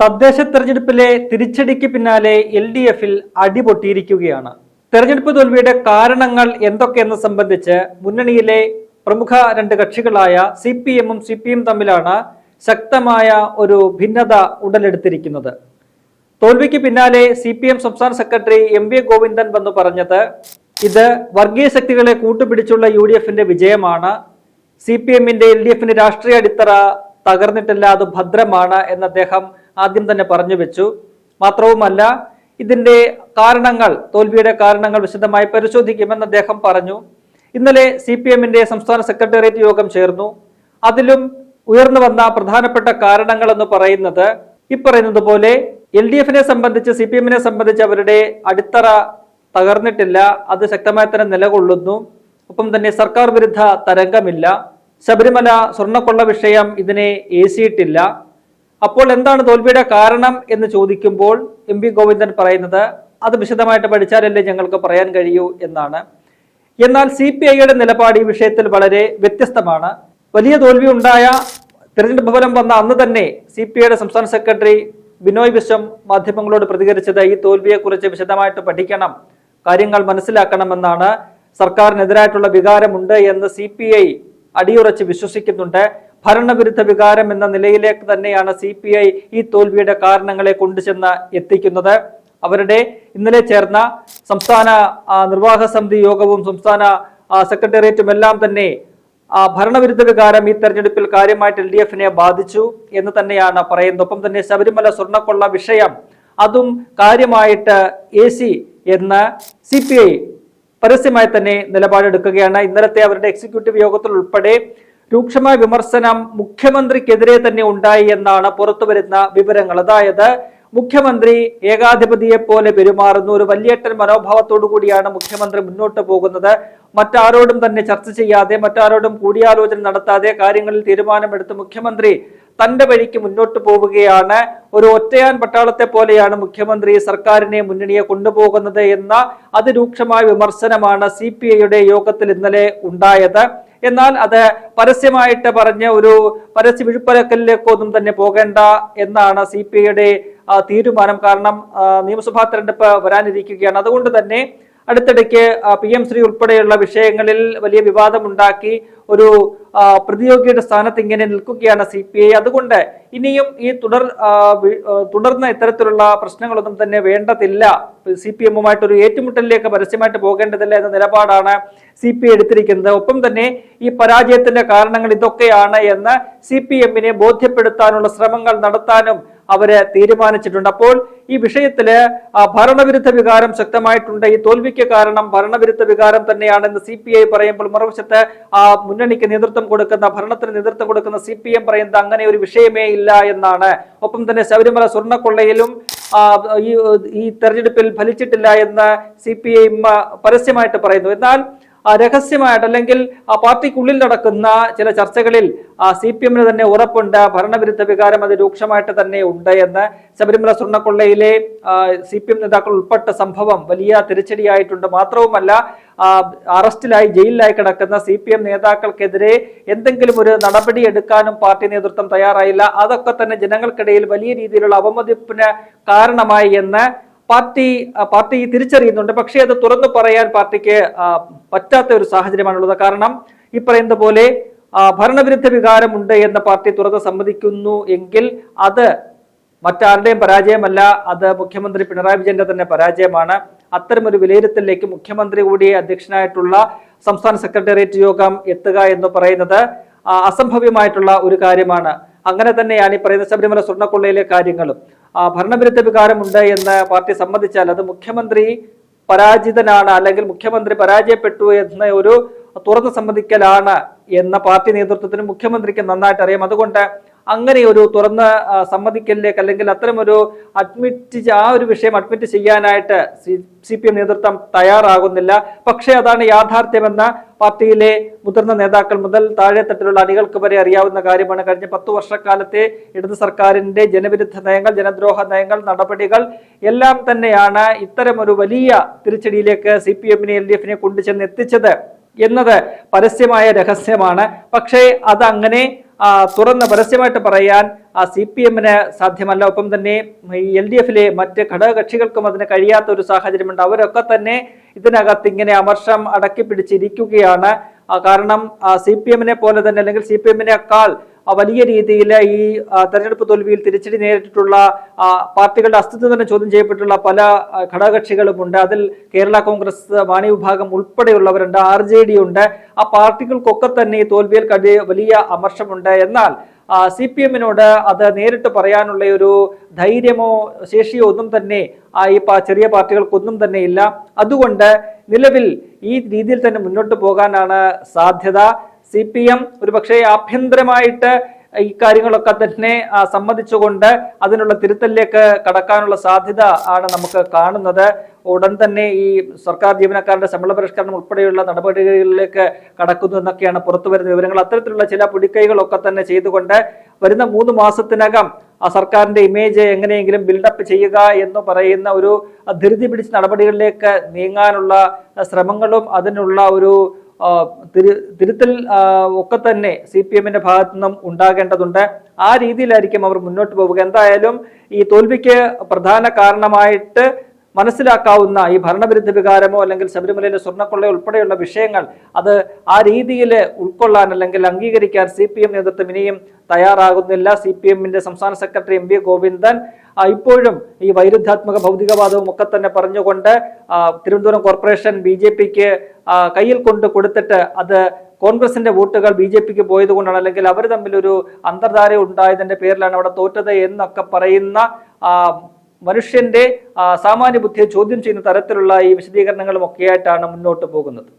തദ്ദേശ തെരഞ്ഞെടുപ്പിലെ തിരിച്ചടിക്ക് പിന്നാലെ എൽ ഡി എഫിൽ അടിപൊട്ടിയിരിക്കുകയാണ് തെരഞ്ഞെടുപ്പ് തോൽവിയുടെ കാരണങ്ങൾ എന്തൊക്കെയെന്ന് സംബന്ധിച്ച് മുന്നണിയിലെ പ്രമുഖ രണ്ട് കക്ഷികളായ സി പി എമ്മും സി പി എം തമ്മിലാണ് ശക്തമായ ഒരു ഭിന്നത ഉടലെടുത്തിരിക്കുന്നത്. തോൽവിക്ക് പിന്നാലെ സി പി എം സംസ്ഥാന സെക്രട്ടറി എം വി ഗോവിന്ദൻ വന്നു പറഞ്ഞത് ഇത് വർഗീയ ശക്തികളെ കൂട്ടുപിടിച്ചുള്ള യു ഡി എഫിന്റെ വിജയമാണ്. സി പി എമ്മിന്റെ എൽ ഡി എഫിന്റെ രാഷ്ട്രീയ അടിത്തറ തകർന്നിട്ടില്ല അത് ഭദ്രമാണ് എന്ന് അദ്ദേഹം ആദ്യം തന്നെ പറഞ്ഞു വെച്ചു. മാത്രവുമല്ല ഇതിന്റെ കാരണങ്ങൾ തോൽവിയുടെ കാരണങ്ങൾ വിശദമായി പരിശോധിക്കുമെന്ന് അദ്ദേഹം പറഞ്ഞു. ഇന്നലെ സി പി എമ്മിന്റെ സംസ്ഥാന സെക്രട്ടേറിയറ്റ് യോഗം ചേർന്നു. അതിലും ഉയർന്നു വന്ന പ്രധാനപ്പെട്ട കാരണങ്ങൾ എന്ന് പറയുന്നത് ഈ പറയുന്നത് പോലെ എൽ ഡി എഫിനെ സംബന്ധിച്ച് സി പി എമ്മിനെ സംബന്ധിച്ച് അവരുടെ അടിത്തറ തകർന്നിട്ടില്ല. അത് ശക്തമായി തന്നെ നിലകൊള്ളുന്നു. ഒപ്പം തന്നെ സർക്കാർ വിരുദ്ധ തരംഗമില്ല. ശബരിമല സ്വർണക്കൊള്ള വിഷയം ഇതിനെ ഏസിയിട്ടില്ല. അപ്പോൾ എന്താണ് തോൽവിയുടെ കാരണം എന്ന് ചോദിക്കുമ്പോൾ എം പി ഗോവിന്ദൻ പറയുന്നത് അത് വിശദമായിട്ട് പഠിച്ചാലല്ലേ ഞങ്ങൾക്ക് പറയാൻ കഴിയൂ എന്നാണ്. എന്നാൽ സി പി ഐയുടെ നിലപാട് ഈ വിഷയത്തിൽ വളരെ വ്യത്യസ്തമാണ്. വലിയ തോൽവി ഉണ്ടായ തെരഞ്ഞെടുപ്പ് ഫലം വന്ന അന്ന് തന്നെ സി പി ഐയുടെ സംസ്ഥാന സെക്രട്ടറി ബിനോയ് വിശ്വം മാധ്യമങ്ങളോട് പ്രതികരിച്ചത് ഈ തോൽവിയെക്കുറിച്ച് വിശദമായിട്ട് പഠിക്കണം കാര്യങ്ങൾ മനസ്സിലാക്കണമെന്നാണ് സർക്കാരിനെതിരായിട്ടുള്ള വികാരമുണ്ട് എന്ന് സി പി ഐ അടിയുറച്ച് വിശ്വസിക്കുന്നുണ്ട്. ഭരണവിരുദ്ധ വികാരം എന്ന നിലയിലേക്ക് തന്നെയാണ് സി പി ഐ ഈ തോൽവിയുടെ കാരണങ്ങളെ കൊണ്ടുചെന്ന് എത്തിക്കുന്നത്. അവരുടെ ഇന്നലെ ചേർന്ന സംസ്ഥാന നിർവാഹ സമിതി യോഗവും സംസ്ഥാന സെക്രട്ടേറിയറ്റും എല്ലാം തന്നെ ഭരണവിരുദ്ധ വികാരം ഈ തെരഞ്ഞെടുപ്പിൽ കാര്യമായിട്ട് എൽ ഡി എഫിനെ ബാധിച്ചു എന്ന് തന്നെയാണ് പറയുന്നത്. ഒപ്പം തന്നെ ശബരിമല സ്വർണക്കൊള്ള വിഷയം അതും കാര്യമായിട്ട് എ സി എന്ന് സി പി ഐ പരസ്യമായി തന്നെ നിലപാടെടുക്കുകയാണ്. ഇന്നലത്തെ അവരുടെ എക്സിക്യൂട്ടീവ് യോഗത്തിൽ ഉൾപ്പെടെ രൂക്ഷമായ വിമർശനം മുഖ്യമന്ത്രിക്കെതിരെ തന്നെ ഉണ്ടായി എന്നാണ് പുറത്തുവരുന്ന വിവരങ്ങൾ. അതായത് മുഖ്യമന്ത്രി ഏകാധിപതിയെ പോലെ പെരുമാറുന്നു. ഒരു വലിയേട്ടൻ മനോഭാവത്തോടു കൂടിയാണ് മുഖ്യമന്ത്രി മുന്നോട്ട് പോകുന്നത്. മറ്റാരോടും തന്നെ ചർച്ച ചെയ്യാതെ മറ്റാരോടും കൂടിയാലോചന നടത്താതെ കാര്യങ്ങളിൽ തീരുമാനമെടുത്ത് മുഖ്യമന്ത്രി തന്റെ വഴിക്ക് മുന്നോട്ട് പോവുകയാണ്. ഒരു ഒറ്റയാൻ പട്ടാളത്തെ പോലെയാണ് മുഖ്യമന്ത്രി സർക്കാരിനെ മുന്നണിയെ കൊണ്ടുപോകുന്നത് എന്ന അതിരൂക്ഷമായ വിമർശനമാണ് സി യോഗത്തിൽ ഇന്നലെ ഉണ്ടായത്. എന്നാൽ അത് പരസ്യമായിട്ട് പറഞ്ഞ ഒരു പരസ്യ വിഴുപ്പലക്കലിലേക്കൊന്നും തന്നെ പോകേണ്ട എന്നാണ് സി പി ഐയുടെ തീരുമാനം. കാരണം നിയമസഭാ തെരഞ്ഞെടുപ്പ് വരാനിരിക്കുകയാണ്. അതുകൊണ്ട് തന്നെ അടുത്തിടയ്ക്ക് പി എം ശ്രീ ഉൾപ്പെടെയുള്ള വിഷയങ്ങളിൽ വലിയ വിവാദമുണ്ടാക്കി ഒരു പ്രതിയോഗിയുടെ സ്ഥാനത്ത് ഇങ്ങനെ നിൽക്കുകയാണ് സി പി ഐ. അതുകൊണ്ട് ഇനിയും ഈ തുടർ തുടർന്ന ഇത്തരത്തിലുള്ള പ്രശ്നങ്ങളൊന്നും തന്നെ വേണ്ടതില്ല. സി പി എമ്മുമായിട്ട് ഒരു ഏറ്റുമുട്ടലിലേക്ക് പരസ്യമായിട്ട് പോകേണ്ടതില്ല എന്ന നിലപാടാണ് സി പി ഐ എടുത്തിരിക്കുന്നത്. ഒപ്പം തന്നെ ഈ പരാജയത്തിന്റെ കാരണങ്ങൾ ഇതൊക്കെയാണ് എന്ന് സി പി എമ്മിനെ ബോധ്യപ്പെടുത്താനുള്ള ശ്രമങ്ങൾ നടത്താനും അവർ തീരുമാനിച്ചിട്ടുണ്ട്. അപ്പോൾ ഈ വിഷയത്തിൽ ഭരണവിരുദ്ധ വികാരം ശക്തമായിട്ടുണ്ട്. ഈ തോൽവിക്ക് കാരണം ഭരണവിരുദ്ധ വികാരം തന്നെയാണെന്ന് സി പി ഐ പറയുമ്പോൾ മറുവശത്ത് ആ മുന്നണിക്ക് നേതൃത്വം കൊടുക്കുന്ന ഭരണത്തിന് നേതൃത്വം കൊടുക്കുന്ന സി പി എം പറയുന്നത് അങ്ങനെ ഒരു വിഷയമേ ഇല്ല എന്നാണ്. ഒപ്പം തന്നെ ശബരിമല സ്വർണക്കൊള്ളയിലും ഈ തെരഞ്ഞെടുപ്പിൽ ഫലിച്ചിട്ടില്ല എന്ന് സി പി ഐ പരസ്യമായിട്ട് പറയുന്നു. എന്നാൽ രഹസ്യമായിട്ട് അല്ലെങ്കിൽ ആ പാർട്ടിക്കുള്ളിൽ നടക്കുന്ന ചില ചർച്ചകളിൽ സി പി എമ്മിന് തന്നെ ഉറപ്പുണ്ട് ഭരണവിരുദ്ധ വികാരം അത് രൂക്ഷമായിട്ട് തന്നെ ഉണ്ട് എന്ന്. ശബരിമല സ്വർണക്കൊള്ളയിലെ സി പി എം നേതാക്കൾ ഉൾപ്പെട്ട സംഭവം വലിയ തിരിച്ചടിയായിട്ടുണ്ട്. മാത്രവുമല്ല അറസ്റ്റിലായി ജയിലിലായി കിടക്കുന്ന സി പി എം നേതാക്കൾക്കെതിരെ എന്തെങ്കിലും ഒരു നടപടി എടുക്കാനും പാർട്ടി നേതൃത്വം തയ്യാറായില്ല. അതൊക്കെ തന്നെ ജനങ്ങൾക്കിടയിൽ വലിയ രീതിയിലുള്ള അവമതിപ്പിന് കാരണമായി എന്ന് പാർട്ടി പാർട്ടി തിരിച്ചറിയുന്നുണ്ട്. പക്ഷേ അത് തുറന്നു പറയാൻ പാർട്ടിക്ക് പറ്റാത്ത ഒരു സാഹചര്യമാണുള്ളത്. കാരണം ഈ പറയുന്ന പോലെ ഭരണവിരുദ്ധ വികാരമുണ്ട് എന്ന പാർട്ടി തുറന്ന് സമ്മതിക്കുന്നു എങ്കിൽ അത് മറ്റാരുടെയും പരാജയമല്ല. അത് മുഖ്യമന്ത്രി പിണറായി വിജയന്റെ തന്നെ പരാജയമാണ്. അത്തരമൊരു വിലയിരുത്തലിലേക്ക് മുഖ്യമന്ത്രി കൂടി അധ്യക്ഷനായിട്ടുള്ള സംസ്ഥാന സെക്രട്ടേറിയറ്റ് യോഗം എത്തുക എന്ന് പറയുന്നത് അസംഭവ്യമായിട്ടുള്ള ഒരു കാര്യമാണ്. അങ്ങനെ തന്നെയാണ് ഈ പറയുന്ന ശബരിമല സ്വർണക്കൊള്ളയിലെ കാര്യങ്ങളും. ഭരണവിരുദ്ധ വികാരമുണ്ട് എന്ന് പാർട്ടി സമ്മതിച്ചാൽ അത് മുഖ്യമന്ത്രി പരാജിതനാണ് അല്ലെങ്കിൽ മുഖ്യമന്ത്രി പരാജയപ്പെട്ടു എന്ന ഒരു തുറന്നു സമ്മതിക്കലാണ് എന്ന പാർട്ടി നേതൃത്വത്തിന് മുഖ്യമന്ത്രിക്ക് നന്നായിട്ട് അറിയാം അതുകൊണ്ട് അങ്ങനെ ഒരു തുറന്ന സമ്മതിക്കലിലേക്ക് അല്ലെങ്കിൽ അത്തരമൊരു അഡ്മിറ്റ് ആ ഒരു വിഷയം അഡ്മിറ്റ് ചെയ്യാനായിട്ട് സി പി എം നേതൃത്വം തയ്യാറാകുന്നില്ല. പക്ഷേ അതാണ് യാഥാർത്ഥ്യമെന്ന പാർട്ടിയിലെ മുതിർന്ന നേതാക്കൾ മുതൽ താഴെത്തട്ടിലുള്ള അണികൾക്ക് വരെ അറിയാവുന്ന കാര്യമാണ്. കഴിഞ്ഞ പത്തു വർഷക്കാലത്തെ ഇടത് സർക്കാരിന്റെ ജനവിരുദ്ധ നയങ്ങൾ ജനദ്രോഹ നയങ്ങൾ നടപടികൾ എല്ലാം തന്നെയാണ് ഇത്തരം ഒരു വലിയ തിരിച്ചടിയിലേക്ക് സി പി എമ്മിനെ എൽ ഡി എഫിനെ കൊണ്ടുചെന്ന് എത്തിച്ചത് എന്നത് പരസ്യമായ രഹസ്യമാണ്. പക്ഷേ അതങ്ങനെ തുറന്ന് പരസ്യമായിട്ട് പറയാൻ സി പി എമ്മിന് സാധ്യമല്ല. ഒപ്പം തന്നെ ഈ എൽ ഡി എഫിലെ മറ്റ് ഘടകകക്ഷികൾക്കും അതിന് കഴിയാത്ത ഒരു സാഹചര്യമുണ്ട്. അവരൊക്കെ തന്നെ ഇതിനകത്ത് ഇങ്ങനെ അമർഷം അടക്കി പിടിച്ചിരിക്കുകയാണ് കാരണം സി പി എമ്മിനെ പോലെ തന്നെ അല്ലെങ്കിൽ സി പി എമ്മിനേക്കാൾ വലിയ രീതിയിൽ ഈ തെരഞ്ഞെടുപ്പ് തോൽവിയിൽ തിരിച്ചടി നേരിട്ടിട്ടുള്ള പാർട്ടികളുടെ അസ്തിത്വം തന്നെ ചോദ്യം ചെയ്യപ്പെട്ടുള്ള പല ഘടകകക്ഷികളും ഘടകകക്ഷികളുമുണ്ട്. അതിൽ കേരള കോൺഗ്രസ് വാണി വിഭാഗം ഉൾപ്പെടെയുള്ളവരുണ്ട് ആർ ജെ ഡി ഉണ്ട്. ആ പാർട്ടികൾക്കൊക്കെ തന്നെ ഈ തോൽവിയിൽ കടി വലിയ അമർഷമുണ്ട്. എന്നാൽ സി പി എമ്മിനോട് അത് നേരിട്ട് പറയാനുള്ള ഒരു ധൈര്യമോ ശേഷിയോ ഒന്നും തന്നെ ആ ഈ ചെറിയ പാർട്ടികൾക്കൊന്നും തന്നെ ഇല്ല. അതുകൊണ്ട് നിലവിൽ ഈ രീതിയിൽ തന്നെ മുന്നോട്ട് പോകാനാണ് സാധ്യത. സി പി എം ഒരുപക്ഷെ ആഭ്യന്തരമായിട്ട് ഈ തന്നെ സമ്മതിച്ചുകൊണ്ട് അതിനുള്ള തിരുത്തലിലേക്ക് കടക്കാനുള്ള സാധ്യത ആണ് നമുക്ക് കാണുന്നത്. ഉടൻ തന്നെ ഈ സർക്കാർ ജീവനക്കാരുടെ ശമ്പള പരിഷ്കരണം ഉൾപ്പെടെയുള്ള നടപടികളിലേക്ക് കടക്കുന്നു എന്നൊക്കെയാണ് പുറത്തു വരുന്ന വിവരങ്ങൾ. അത്തരത്തിലുള്ള ചില പുടിക്കൈകളൊക്കെ തന്നെ ചെയ്തുകൊണ്ട് വരുന്ന മൂന്ന് മാസത്തിനകം ആ സർക്കാരിന്റെ ഇമേജ് എങ്ങനെയെങ്കിലും ബിൽഡപ്പ് ചെയ്യുക എന്ന് പറയുന്ന ഒരു ധൃതി പിടിച്ച നടപടികളിലേക്ക് നീങ്ങാനുള്ള ശ്രമങ്ങളും അതിനുള്ള ഒരു തിരു- തിരുത്തൽ ഒക്കെ തന്നെ സി പി എമ്മിന്റെ ഭാഗത്തു നിന്നും ഉണ്ടാകേണ്ടതുണ്ട്. ആ രീതിയിലായിരിക്കും അവർ മുന്നോട്ട് പോവുക. എന്തായാലും ഈ തോൽവിക്ക് പ്രധാന കാരണമായിട്ട് മനസ്സിലാക്കാവുന്ന ഈ ഭരണവിരുദ്ധ വികാരമോ അല്ലെങ്കിൽ ശബരിമലയിലെ സ്വർണക്കൊള്ള ഉൾപ്പെടെയുള്ള വിഷയങ്ങൾ അത് ആ രീതിയിൽ ഉൾക്കൊള്ളാൻ അല്ലെങ്കിൽ അംഗീകരിക്കാൻ സി പി എം നേതൃത്വം ഇനിയും തയ്യാറാകുന്നില്ല. സി പി എമ്മിന്റെ സംസ്ഥാന സെക്രട്ടറി എം വി ഗോവിന്ദൻ ഇപ്പോഴും ഈ വൈരുദ്ധ്യാത്മക ഭൗതികവാദവും ഒക്കെ തന്നെ പറഞ്ഞുകൊണ്ട് തിരുവനന്തപുരം കോർപ്പറേഷൻ ബി ജെ പിക്ക് കയ്യിൽ കൊണ്ട് കൊടുത്തിട്ട് അത് കോൺഗ്രസിന്റെ വോട്ടുകൾ ബി ജെ പിക്ക് പോയത് കൊണ്ടാണ് അല്ലെങ്കിൽ അവർ തമ്മിൽ ഒരു അന്തർധാര ഉണ്ടായതിന്റെ പേരിലാണ് അവിടെ തോറ്റത് എന്നൊക്കെ പറയുന്ന മനുഷ്യന്റെ സാമാന്യ ബുദ്ധിയെ ചോദ്യം ചെയ്യുന്ന തരത്തിലുള്ള ഈ വിശദീകരണങ്ങളും ഒക്കെയായിട്ടാണ് മുന്നോട്ട് പോകുന്നത്.